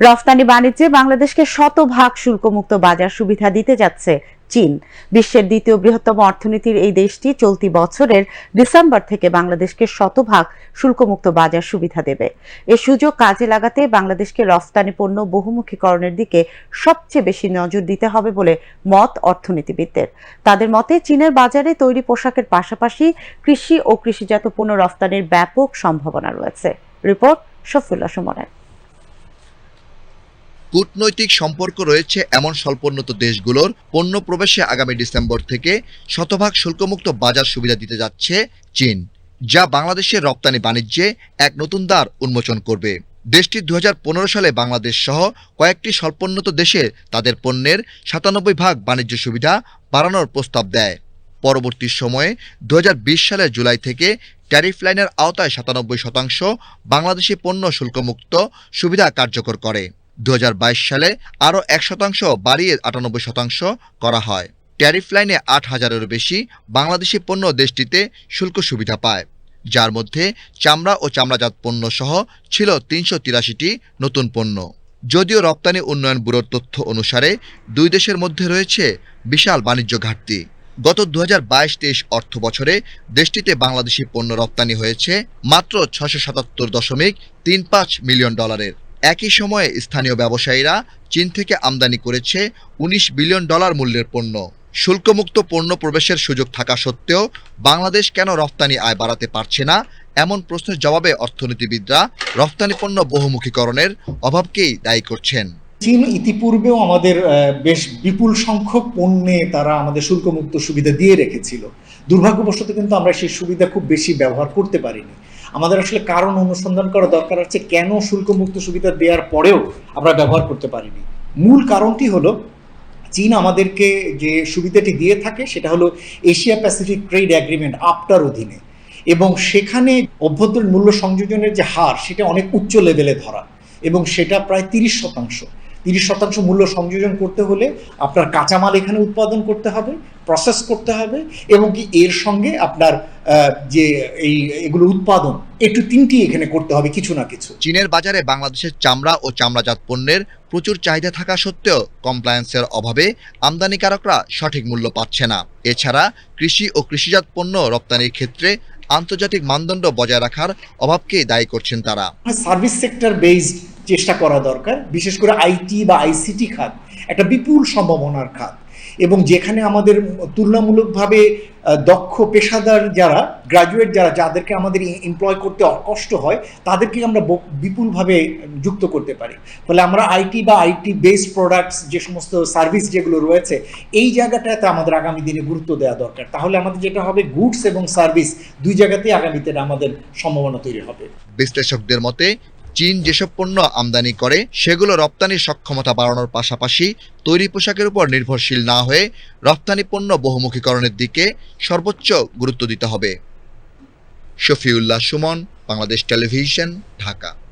রফতানি বাণিজ্যে বাংলাদেশকে শতভাগ শুল্কমুক্ত বাজার সুবিধা দিতে যাচ্ছে চীন। বিশ্বের দ্বিতীয় বৃহত্তম অর্থনীতির এই দেশটি চলতি বছরের ডিসেম্বর থেকে বাংলাদেশকে শতভাগ শুল্কমুক্ত বাজার সুবিধা দেবে। এ সুযোগ কাজে লাগাতে বাংলাদেশকে রফতানি পণ্য বহুমুখীকরণের দিকে সবচেয়ে বেশি নজর দিতে হবে বলে মত অর্থনীতিবিদদের। তাদের মতে, চীনের বাজারে তৈরি পোশাকের পাশাপাশি কৃষি ও কৃষিজাত পণ্য রফতানির ব্যাপক সম্ভাবনা রয়েছে। রিপোর্ট শফিউল্লাহ সুমনের। কূটনৈতিক সম্পর্ক রয়েছে এমন স্বল্পোন্নত দেশগুলোর। পণ্য প্রবেশে আগামী ডিসেম্বর থেকে শতভাগ শুল্কমুক্ত বাজার সুবিধা দিতে যাচ্ছে চীন, যা বাংলাদেশের রপ্তানি বাণিজ্যে এক নতুন দ্বার উন্মোচন করবে। দেশটি দু হাজার পনেরো সালে বাংলাদেশ সহ কয়েকটি স্বল্পোন্নত দেশে তাদের পণ্যের সাতানব্বই ভাগ বাণিজ্য সুবিধা বাড়ানোর প্রস্তাব দেয়। পরবর্তী সময়ে দু হাজার বিশ সালের জুলাই থেকে ট্যারিফ লাইনের আওতায় সাতানব্বই শতাংশ বাংলাদেশি পণ্য শুল্কমুক্ত সুবিধা কার্যকর করে। দু হাজার বাইশ সালে আরও এক শতাংশ বাড়িয়ে আটানব্বই শতাংশ করা হয়। ট্যারিফ লাইনে আট হাজারেরও বেশি বাংলাদেশি পণ্য দেশটিতে শুল্ক সুবিধা পায়। যার মধ্যে চামড়া ও চামড়াজাত পণ্য সহ ছিল তিনশো তিরাশিটি নতুন পণ্য। যদিও রপ্তানি উন্নয়ন ব্যুরোর তথ্য অনুসারে দুই দেশের মধ্যে রয়েছে বিশাল বাণিজ্য ঘাটতি। গত দু হাজার বাইশ তেইশ অর্থ বছরে দেশটিতে বাংলাদেশি পণ্য রপ্তানি হয়েছে মাত্র ছশো সাতাত্তর দশমিক তিন পাঁচ মিলিয়ন ডলারের। একই সময়ে স্থানীয় ব্যবসায়ীরা চীন থেকে আমদানি করেছে উনিশ বিলিয়ন ডলার মূল্যের পণ্য। শুল্কমুক্ত পণ্য প্রবেশের সুযোগ থাকা সত্ত্বেও বাংলাদেশ কেন রফতানি আয় বাড়াতে পারছে না? এমন প্রশ্নের জবাবে অর্থনীতিবিদরা রফতানি পণ্য বহুমুখীকরণের অভাবকেই দায়ী করছেন। চীন ইতিপূর্বেও আমাদের বেশ বিপুল সংখ্যক পণ্যে তারা আমাদের শুল্কমুক্ত সুবিধা দিয়ে রেখেছিল। দুর্ভাগ্যবশত কিন্তু আমরা সেই সুবিধা খুব বেশি ব্যবহার করতে পারিনি। আমাদের আসলে কারণ অনুসন্ধান করা দরকার আছে কেন শুল্কমুক্ত সুবিধা দেওয়ার পরেও আমরা ব্যবহার করতে পারিনি। মূল কারণটি হলো, চীন আমাদেরকে যে সুবিধাটি দিয়ে থাকে সেটা হলো এশিয়া প্যাসিফিক ট্রেড অ্যাগ্রিমেন্ট আপটার অধীনে। এবং সেখানে অভ্যন্তরীণ মূল্য সংযোজনের যে হার, সেটা অনেক উচ্চ লেভেলে ধরা। এবং সেটা প্রায় তিরিশ শতাংশ। তিরিশ শতাংশ মূল্য সংযোজন করতে হলে আপনার কাঁচামাল এখানে উৎপাদন করতে হবে প্রসেস করতে হবে এবং কি এর সঙ্গে আপনার যে এই এগুলো উৎপাদন একটু তিনটি এখানে করতে হবে কিছু না কিছু। চীনের বাজারে বাংলাদেশের চামড়া ও চামড়াজাত পণ্যের প্রচুর চাহিদা থাকা সত্ত্বেও কমপ্লায়েন্সের অভাবে আমদানিকারকরা সঠিক মূল্য পাচ্ছে না। এছাড়া কৃষি ও কৃষিজাত পণ্য রপ্তানির ক্ষেত্রে আন্তর্জাতিক মানদণ্ড বজায় রাখার অভাবকেই দায়ী করছেন তারা। সার্ভিস সেক্টর বেসড চেষ্টা করা দরকার, বিশেষ করে আইটি বা আইসিটি খাত, একটা বিপুল সম্ভাবনার খাত। এবং যেখানে আমাদের তুলনামূলকভাবে দক্ষ পেশাদার যারা গ্রাজুয়েট যারা, যাদেরকে আমাদের এমপ্লয় করতে কষ্ট হয়, তাদেরকে আমরা বিপুলভাবে যুক্ত করতে পারি। ফলে আমরা আইটি বা আইটি বেসড প্রোডাক্টস যে সমস্ত সার্ভিস যেগুলো রয়েছে, এই জায়গাটাতে আমাদের আগামী দিনে গুরুত্ব দেওয়া দরকার। তাহলে আমাদের যেটা হবে গুডস এবং সার্ভিস দুই জায়গাতেই আগামীতে আমাদের সম্ভাবনা তৈরি হবে। বিশ্লেষকদের মতে চীন যেসব পণ্য আমদানি করে, সেগুলো রপ্তানির সক্ষমতা বাড়ানোর পাশাপাশি তৈরি পোশাকের উপর নির্ভরশীল না হয়ে রপ্তানি পণ্য বহুমুখীকরণের দিকে সর্বোচ্চ গুরুত্ব দিতে হবে। শফিউল্লাহ সুমন, বাংলাদেশ টেলিভিশন, ঢাকা।